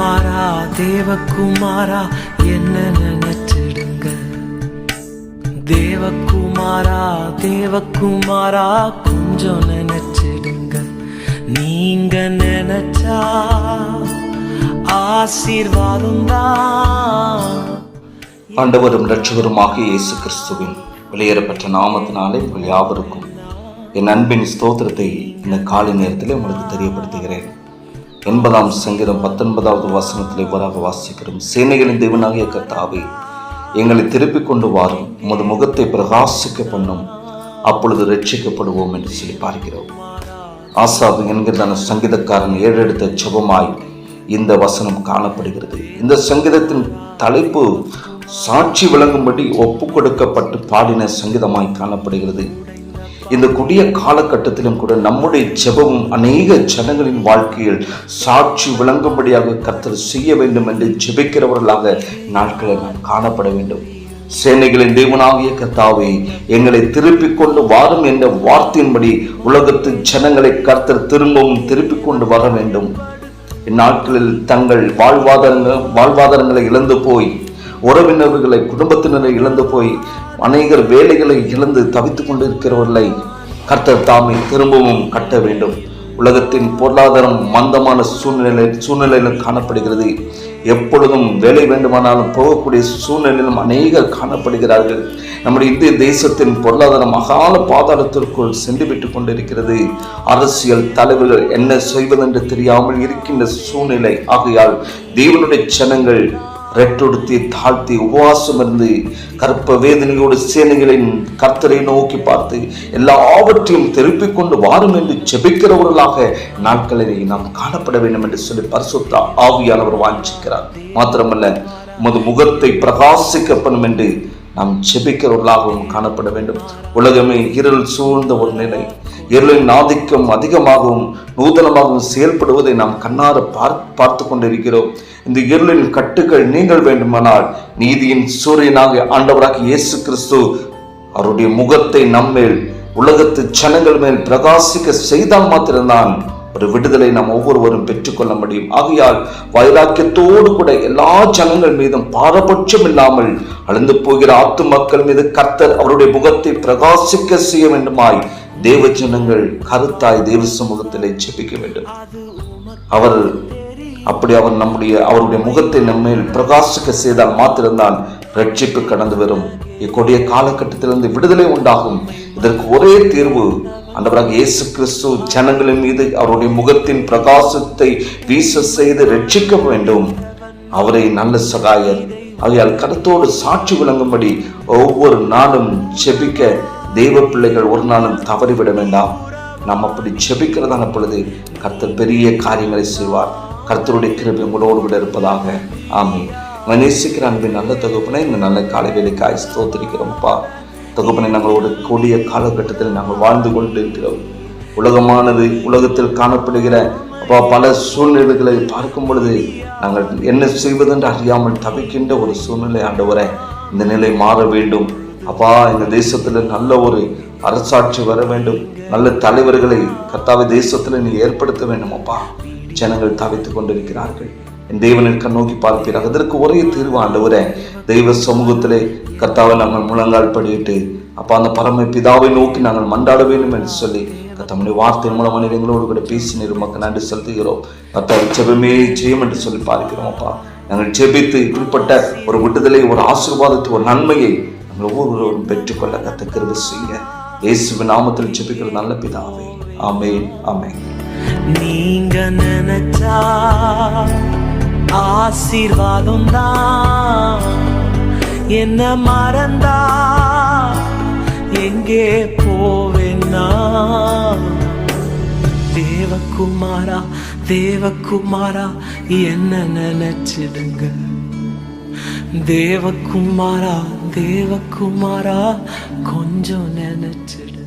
குமாரா தேவகுமாரா என்ன நினைச்சிடுங்க. தேவகுமாரா தேவகுமாரா கொஞ்சம் நினைச்சிடுங்க. நீங்க நினைச்சா ஆசீர்வாதம் தான். ஆண்டவரும் இரட்சகருமாக இயேசு கிறிஸ்துவின் வெளியேறப்பட்ட நாமத்தினாலே உங்கள் யாவருக்கும் என் அன்பின் ஸ்தோத்திரத்தை இந்த காலை நேரத்தில் உங்களுக்கு தெரியப்படுத்துகிறேன். எண்பதாம் சங்கீதம் பத்தொன்பதாவது வசனத்தில் இவ்வாறாக வாசிக்கிறோம். சேனைகளின் தேவனாகிய கர்த்தாவே எங்களை திருப்பிக் கொண்டு வாரும். உமது முகத்தை பிரகாசிக்க பண்ணும். அப்பொழுது ரட்சிக்கப்படுவோம் என்று சொல்லி பார்க்கிறோம். ஆசாபு என்கிறதான சங்கீதக்காரன் ஏறெடுத்த சுபமாய் இந்த வசனம் காணப்படுகிறது. இந்த சங்கீதத்தின் தலைப்பு சாட்சி விளங்கும்படி ஒப்பு கொடுக்கப்பட்டு பாடின சங்கீதமாய் காணப்படுகிறது. இந்த கொடிய காலகட்டத்திலும் கூட நம்முடைய ஜெபமும் அநேக ஜனங்களின் வாழ்க்கையில் சாட்சி விளங்கும்படியாக கர்த்தர் செய்ய வேண்டும் என்று ஜெபிக்கிறவர்களாக நாட்களை நாம் காணப்பட வேண்டும். சேனைகளின் தேவனாகிய கர்த்தாவே எங்களை திருப்பிக் கொண்டு வாரும் என்ற வார்த்தையின்படி உலகத்து ஜனங்களை கர்த்தர் திரும்பவும் திருப்பிக் கொண்டு வர வேண்டும். இந்நாட்களில் தங்கள் வாழ்வாதாரங்கள் வாழ்வாதாரங்களை இழந்து போய் உறவினர்களை குடும்பத்தினரை இழந்து போய் அநேகர் வேலைகளை இழந்து தவித்துக் கொண்டிருக்கிறவர்களை கர்த்தர் தாமே திரும்பவும் கட்ட வேண்டும். உலகத்தின் பொருளாதாரம் மந்தமான சூழ்நிலை சூழ்நிலையிலும் காணப்படுகிறது. எப்பொழுதும் வேலை வேண்டுமானாலும் போகக்கூடிய சூழ்நிலையிலும் அநேகர் காணப்படுகிறார்கள். நம்முடைய இந்திய தேசத்தின் பொருளாதாரம் அகால பாதாளத்திற்குள் சென்று விட்டுக் கொண்டிருக்கிறது. அரசியல் தலைவர்கள் என்ன செய்வதென்று தெரியாமல் இருக்கின்ற சூழ்நிலை. ஆகையால் தேவனுடைய ஜனங்கள் ரெட்டொடுத்தி தாழ்த்தி உபவாசம் இருந்து கற்ப வேதனையோடு சேனைகளின் கர்த்தரை நோக்கி பார்த்து எல்லாவற்றையும் திருப்பிக் கொண்டு வாரும் என்று செபிக்கிறவர்களாக நாட்களில் நாம் காணப்பட வேண்டும் என்று சொல்லி பரிசுத்த ஆவியானவர் வாஞ்சிக்கிறார். மாத்திரமல்ல உமது முகத்தை பிரகாசிக்கப்படும் என்று நாம் செபிக்கிறவர்களாகவும் காணப்பட வேண்டும். உலகமே இருள் சூழ்ந்த ஒரு நிலை. இருளின் ஆதிக்கம் அதிகமாகவும் நூதனமாகவும் செயல்படுவதை நாம் கண்ணார பார்த்து பார்த்து கொண்டிருக்கிறோம். இந்த இருளின் கட்டுகள் நீங்கள் வேண்டுமானால் நீதியின் சூரியனாக ஆண்டவராக இயேசு கிறிஸ்து அவருடைய முகத்தை நம்மேல் உலகத்து ஜனங்கள் மேல் பிரகாசிக்க செய்தால் மாத்திரம்தான் ஒரு விடுதலை நாம் ஒவ்வொருவரும் பெற்றுக்கொள்ள முடியும். ஆகையால் வைராக்கியத்தோடு கூட எல்லா ஜனங்கள் மீதும் பாரபட்சம் இல்லாமல் அழுந்து போகிற ஆத்து மக்கள் மீது கர்த்தர் அவருடைய முகத்தை பிரகாசிக்க செய்ய வேண்டுமாய் தேவ ஜனங்கள் கருத்தாய் தேவ சமூகத்திலே ஜெபிக்க வேண்டும். அவர் அப்படி அவர் நம்முடைய அவருடைய முகத்தை நம்மேல் பிரகாசிக்க செய்தால் மாத்திரம்தான் ரட்சிப்பு கடந்து வரும். இக்கொடிய காலகட்டத்திலிருந்து விடுதலை உண்டாகும். இதற்கு ஒரே தீர்வு அந்தவராக இயேசு கிறிஸ்து ஜனங்களின் மீது அவருடைய முகத்தின் பிரகாசத்தை வீச செய்து ரட்சிக்க வேண்டும். அவரை நல்ல சகாயர். ஆகையால் கருத்தோடு சாட்சி விளங்கும்படி ஒவ்வொரு நாளும் செபிக்க தெய்வ பிள்ளைகள் ஒரு நாளும் தவறிவிட வேண்டாம் நாம் அப்படி செபிக்கிறதான பொழுது கர்த்தர் பெரிய காரியங்களை செய்வார். கர்த்தருடைய கிருபை உங்களோடு விட இருப்பதாக. ஆமே நேசிக்கிற அன்பின் நல்ல தொகுப்பினை இந்த நல்ல காலை வேலைக்காய் ஸ்தோத்திரிக்கிறோம்ப்பா. தொகுப்பினை நாங்களோட கூடிய காலகட்டத்தில் நாங்கள் வாழ்ந்து கொண்டு இருக்கிறோம் உலகமானது உலகத்தில் காணப்படுகிற அப்பா பல சூழ்நிலைகளை பார்க்கும் பொழுது நாங்கள் என்ன செய்வதென்று அறியாமல் தவிக்கின்ற ஒரு சூழ்நிலை ஆண்டவரை இந்த நிலை மாற வேண்டும். அப்பா இந்த தேசத்துல நல்ல ஒரு அரசாட்சி வர வேண்டும். நல்ல தலைவர்களை கத்தாவை தேசத்துல நீ ஏற்படுத்த வேண்டும் அப்பா. ஜனங்கள் தவித்துக் கொண்டிருக்கிறார்கள். என் தேவனின் கண்ணோக்கி பார்க்கிறார். அதற்கு ஒரே தீர்வு ஆண்டவரே. தெய்வ சமூகத்திலே கத்தாவை நாங்கள் முழங்கால் படிட்டு அப்பா அந்த பரம பிதாவை நோக்கி நாங்கள் மண்டாட வேண்டும் என்று சொல்லி கத்தமுடைய வார்த்தை மூலமான எங்களோடு கூட பேசினீர். மக்கள் நன்றி செலுத்துகிறோம். கத்தாவை செபமே ஜெயம் என்று சொல்லி பார்க்கிறோம் அப்பா. நாங்கள் ஜெபித்து இப்படிப்பட்ட ஒரு விடுதலை ஒரு ஆசீர்வாதத்தை ஒரு நன்மையை நாங்கள் ஒவ்வொருவரும் பெற்றுக்கொள்ள கத்துக்கிறது செய்ய இயேசுவ நாமத்தில் ஜெபிக்கிற நல்ல பிதாவே. ஆமேன் ஆமென். நீங்க நினைச்சா ஆசீர்வாதம் தான். என்ன மறந்தா எங்கே போவேன்னா? தேவகுமாரா தேவகுமாரா என்ன நினைச்சிடுங்க? தேவகுமாரா தேவகுமாரா கொஞ்சம் நினைச்சிடு.